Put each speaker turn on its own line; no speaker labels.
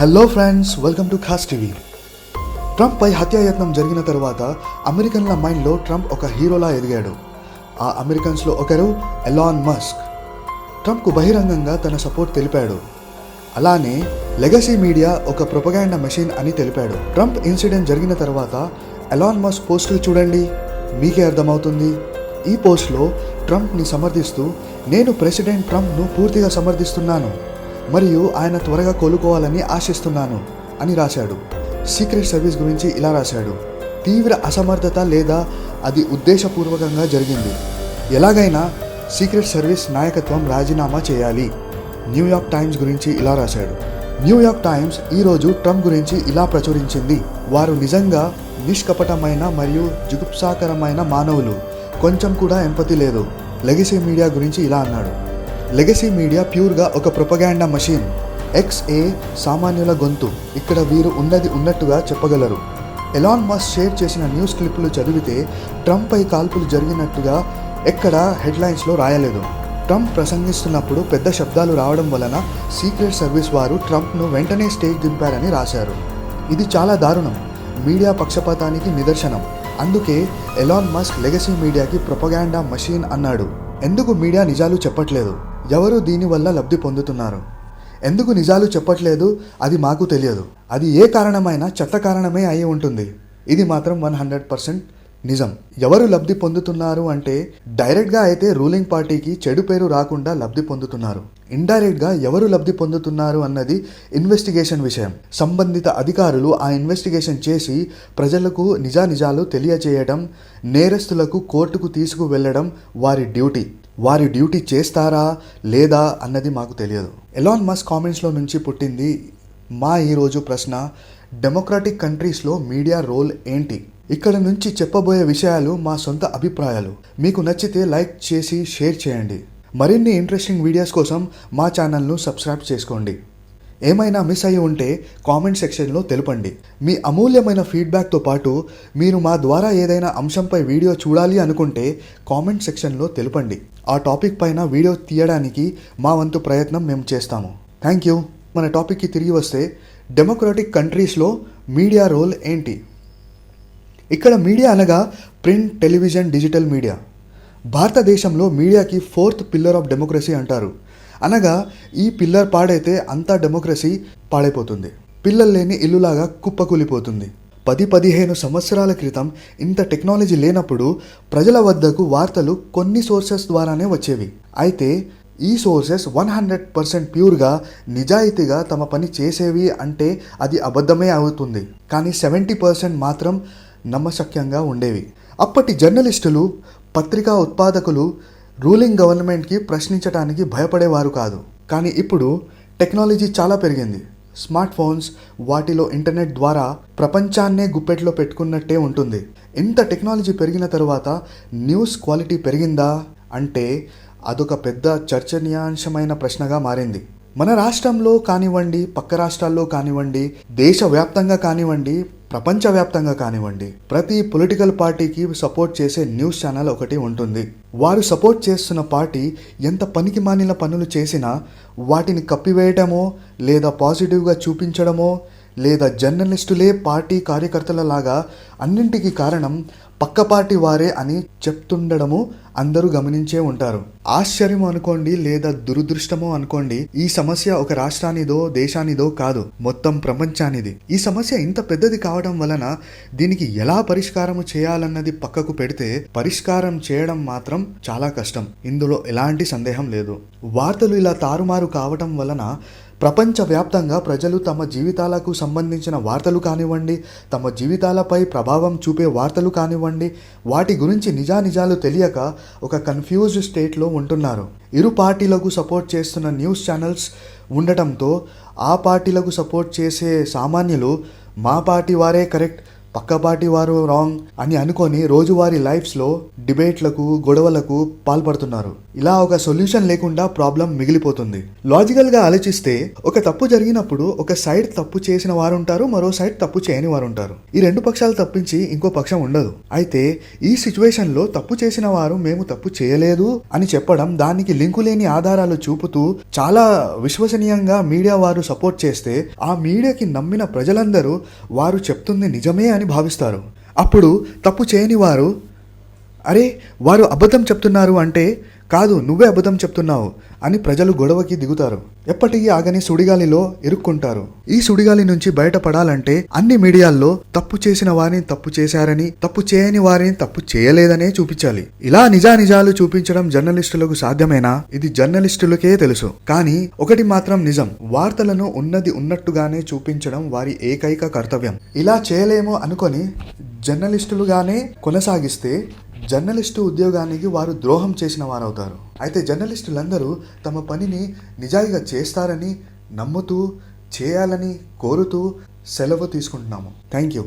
Hello friends welcome to Khaas TV Trump పై హత్యాయత్నం జరిగిన తర్వాత అమెరికన్ల మైండ్లో ట్రంప్ ఒక హీరోలా ఎదిగాడు. ఆ అమెరికన్స్లో ఒకరు ఎలాన్ మస్క్ ట్రంప్కు బహిరంగంగా తన సపోర్ట్ తెలిపాడు. అలానే లెగసీ మీడియా ఒక ప్రొపగాండా మెషిన్ అని తెలిపాడు. ట్రంప్ ఇన్సిడెంట్ జరిగిన తర్వాత ఎలాన్ మస్క్ పోస్టులు చూడండి. మీకే అర్థమవుతుంది. ఈ పోస్ట్లో ట్రంప్ని సమర్థిస్తూ నేను ప్రెసిడెంట్ ట్రంప్ను పూర్తిగా సమర్థిస్తున్నాను. మరియు ఆయన త్వరగా కోలుకోవాలని ఆశిస్తున్నాను అని రాశాడు. సీక్రెట్ సర్వీస్ గురించి ఇలా రాశాడు. తీవ్ర అసమర్థత లేదా అది ఉద్దేశపూర్వకంగా జరిగింది. ఎలాగైనా సీక్రెట్ సర్వీస్ నాయకత్వం రాజీనామా చేయాలి. న్యూయార్క్ టైమ్స్ గురించి ఇలా రాశాడు. న్యూయార్క్ టైమ్స్ ఈరోజు ట్రంప్ గురించి ఇలా ప్రచురించింది. వారు నిజంగా నిష్కపటమైన మరియు జుగుప్సాకరమైన మానవులు. కొంచెం కూడా ఎంపతి లేదు. లెగసీ మీడియా గురించి ఇలా అన్నాడు. లెగసీ మీడియా ప్యూర్గా ఒక ప్రొపగాండా మషిన్. ఎక్స్ఏ సామాన్యుల గొంతు. ఇక్కడ వీరు ఉన్నది ఉన్నట్టుగా చెప్పగలరు. ఎలాన్ మస్ షేర్ చేసిన న్యూస్ క్లిప్లు చదివితే ట్రంప్ పై కాల్పులు జరిగినట్టుగా ఎక్కడ హెడ్లైన్స్లో రాయలేదు. ట్రంప్ ప్రసంగిస్తున్నప్పుడు పెద్ద శబ్దాలు రావడం వలన సీక్రెట్ సర్వీస్ వారు ట్రంప్ను వెంటనే స్టేజ్ దింపారని రాశారు. ఇది చాలా దారుణం. మీడియా పక్షపాతానికి నిదర్శనం. అందుకే ఎలాన్ మస్క్ లెగసీ మీడియాకి ప్రొపగాండా మషీన్ అన్నాడు. ఎందుకు మీడియా నిజాలు చెప్పట్లేదు? ఎవరు దీనివల్ల లబ్ధి పొందుతున్నారు? ఎందుకు నిజాలు చెప్పట్లేదు? అది మాకు తెలియదు. అది ఏ కారణమైనా చెత్త కారణమే అయి ఉంటుంది. ఇది మాత్రం వన్ హండ్రెడ్ పర్సెంట్ నిజం. ఎవరు లబ్ధి పొందుతున్నారు అంటే డైరెక్ట్గా అయితే రూలింగ్ పార్టీకి చెడు పేరు రాకుండా లబ్ధి పొందుతున్నారు. ఇండైరెక్ట్గా ఎవరు లబ్ధి పొందుతున్నారు అన్నది ఇన్వెస్టిగేషన్ విషయం. సంబంధిత అధికారులు ఆ ఇన్వెస్టిగేషన్ చేసి ప్రజలకు నిజానిజాలు తెలియచేయడం నేరస్తులకు కోర్టుకు తీసుకువెళ్ళడం వారి డ్యూటీ. వారి డ్యూటీ చేస్తారా లేదా అన్నది మాకు తెలియదు. ఎలాన్ మస్ కామెంట్స్లో నుంచి పుట్టింది మా ఈరోజు ప్రశ్న డెమోక్రాటిక్ కంట్రీస్లో మీడియా రోల్ ఏంటి? ఇక్కడ నుంచి చెప్పబోయే విషయాలు మా సొంత అభిప్రాయాలు. మీకు నచ్చితే లైక్ చేసి షేర్ చేయండి. మరిన్ని ఇంట్రెస్టింగ్ వీడియోస్ కోసం మా ఛానల్ను సబ్స్క్రైబ్ చేసుకోండి. ఏమైనా మిస్ అయి ఉంటే కామెంట్ సెక్షన్లో తెలపండి. మీ అమూల్యమైన ఫీడ్బ్యాక్తో పాటు మీరు మా ద్వారా ఏదైనా అంశంపై వీడియో చూడాలి అనుకుంటే కామెంట్ సెక్షన్లో తెలపండి. ఆ టాపిక్ పైన వీడియో తీయడానికి మా వంతు ప్రయత్నం మేము చేస్తాము. Thank you. మన టాపిక్కి తిరిగి వస్తే డెమోక్రాటిక్ కంట్రీస్లో మీడియా రోల్ ఏంటి? ఇక్కడ మీడియా అనగా ప్రింట్ టెలివిజన్ డిజిటల్ మీడియా. భారతదేశంలో మీడియాకి ఫోర్త్ పిల్లర్ ఆఫ్ డెమోక్రసీ అంటారు. అనగా ఈ పిల్లర్ పాడైతే అంతా డెమోక్రసీ పాడైపోతుంది. పిల్లలు లేని ఇల్లులాగా కుప్పకూలిపోతుంది. పది పదిహేను సంవత్సరాల క్రితం ఇంత టెక్నాలజీ లేనప్పుడు ప్రజల వద్దకు వార్తలు కొన్ని సోర్సెస్ ద్వారానే వచ్చేవి. అయితే ఈ సోర్సెస్ వన్ హండ్రెడ్ పర్సెంట్ ప్యూర్గా నిజాయితీగా తమ పని చేసేవి అంటే అది అబద్ధమే అవుతుంది. కానీ సెవెంటీ పర్సెంట్ మాత్రం నమ్మశక్యంగా ఉండేవి. అప్పటి జర్నలిస్టులు పత్రికా ఉత్పాదకులు రూలింగ్ గవర్నమెంట్కి ప్రశ్నించడానికి భయపడేవారు కాదు. కానీ ఇప్పుడు టెక్నాలజీ చాలా పెరిగింది. స్మార్ట్ ఫోన్స్ వాటిలో ఇంటర్నెట్ ద్వారా ప్రపంచాన్నే గుప్పెట్లో పెట్టుకున్నట్టే ఉంటుంది. ఇంత టెక్నాలజీ పెరిగిన తరువాత న్యూస్ క్వాలిటీ పెరిగిందా? అంటే అదొక పెద్ద చర్చనీయాంశమైన ప్రశ్నగా మారింది. మన రాష్ట్రంలో కానివ్వండి పక్క రాష్ట్రాల్లో కానివ్వండి దేశవ్యాప్తంగా కానివ్వండి ప్రపంచవ్యాప్తంగా కానివ్వండి ప్రతి పొలిటికల్ పార్టీకి సపోర్ట్ చేసే న్యూస్ ఛానల్ ఒకటి ఉంటుంది. వారు సపోర్ట్ చేస్తున్న పార్టీ ఎంత పనికి మానిన పనులు చేసినా వాటిని కప్పివేయటమో లేదా పాజిటివ్గా చూపించడమో లేదా జర్నలిస్టులే పార్టీ కార్యకర్తలలాగా అన్నింటికి కారణం పక్క పార్టీ వారే అని చెప్తుండడము అందరూ గమనించే ఉంటారు. ఆశ్చర్యం అనుకోండి లేదా దురదృష్టమో అనుకోండి ఈ సమస్య ఒక రాష్ట్రానిదో దేశానిదో కాదు. మొత్తం ప్రపంచానిది. ఈ సమస్య ఇంత పెద్దది కావడం వలన దీనికి ఎలా పరిష్కారం చేయాలన్నది పక్కకు పెడితే పరిష్కారం చేయడం మాత్రం చాలా కష్టం. ఇందులో ఎలాంటి సందేహం లేదు. వార్తలు ఇలా తారుమారు కావటం వలన ప్రపంచవ్యాప్తంగా ప్రజలు తమ జీవితాలకు సంబంధించిన వార్తలు కానివ్వండి తమ జీవితాలపై ప్రభావం చూపే వార్తలు కానివ్వండి వాటి గురించి నిజానిజాలు తెలియక ఒక కన్ఫ్యూజ్డ్ స్టేట్లో ఉంటున్నారు. ఇరు పార్టీలకు సపోర్ట్ చేస్తున్న న్యూస్ ఛానల్స్ ఉండటంతో ఆ పార్టీలకు సపోర్ట్ చేసే సామాన్యులు మా పార్టీ వారే కరెక్ట్ పక్క పార్టీ వారు రాంగ్ అని అనుకొని రోజువారీ లైఫ్స్లో డిబేట్లకు గొడవలకు పాల్పడుతున్నారు. ఇలా ఒక సొల్యూషన్ లేకుండా ప్రాబ్లం మిగిలిపోతుంది. లాజికల్గా ఆలోచిస్తే ఒక తప్పు జరిగినప్పుడు ఒక సైడ్ తప్పు చేసిన వారు ఉంటారు మరో సైడ్ తప్పు చేయని వారు ఉంటారు ఈ రెండు పక్షాలు తప్పించి ఇంకో పక్షం ఉండదు. అయితే ఈ సిచ్యువేషన్లో తప్పు చేసిన వారు మేము తప్పు చేయలేదు అని చెప్పడం దానికి లింకు లేని ఆధారాలు చూపుతూ చాలా విశ్వసనీయంగా మీడియా వారు సపోర్ట్ చేస్తే ఆ మీడియాకి నమ్మిన ప్రజలందరూ వారు చెప్తుంది నిజమే అని భావిస్తారు. అప్పుడు తప్పు చేయని వారు అరే వారు అబద్ధం చెప్తున్నారు అంటే కాదు నువ్వే అబద్ధం చెప్తున్నావు అని ప్రజలు గొడవకి దిగుతారు. ఎప్పటికీ ఆగని సుడిగాలిలో ఇరుక్కుంటారు. ఈ సుడిగాలి నుంచి బయటపడాలంటే అన్ని మీడియాల్లో తప్పు చేసిన వారిని తప్పు చేశారని తప్పు చేయని వారిని తప్పు చేయలేదనే చూపించాలి. ఇలా నిజానిజాలు చూపించడం జర్నలిస్టులకు సాధ్యమేనా? ఇది జర్నలిస్టులకే తెలుసు. కానీ ఒకటి మాత్రం నిజం వార్తలను ఉన్నది ఉన్నట్టుగానే చూపించడం వారి ఏకైక కర్తవ్యం. ఇలా చేయలేమో అనుకొని జర్నలిస్టులుగానే కొనసాగిస్తే జర్నలిస్టు ఉద్యోగానికి వారు ద్రోహం చేసిన వారవుతారు. అయితే జర్నలిస్టులందరూ తమ పనిని నిజాయిగా చేస్తారని నమ్ముతూ చేయాలని కోరుతూ సెలవు తీసుకుంటున్నాము. Thank you.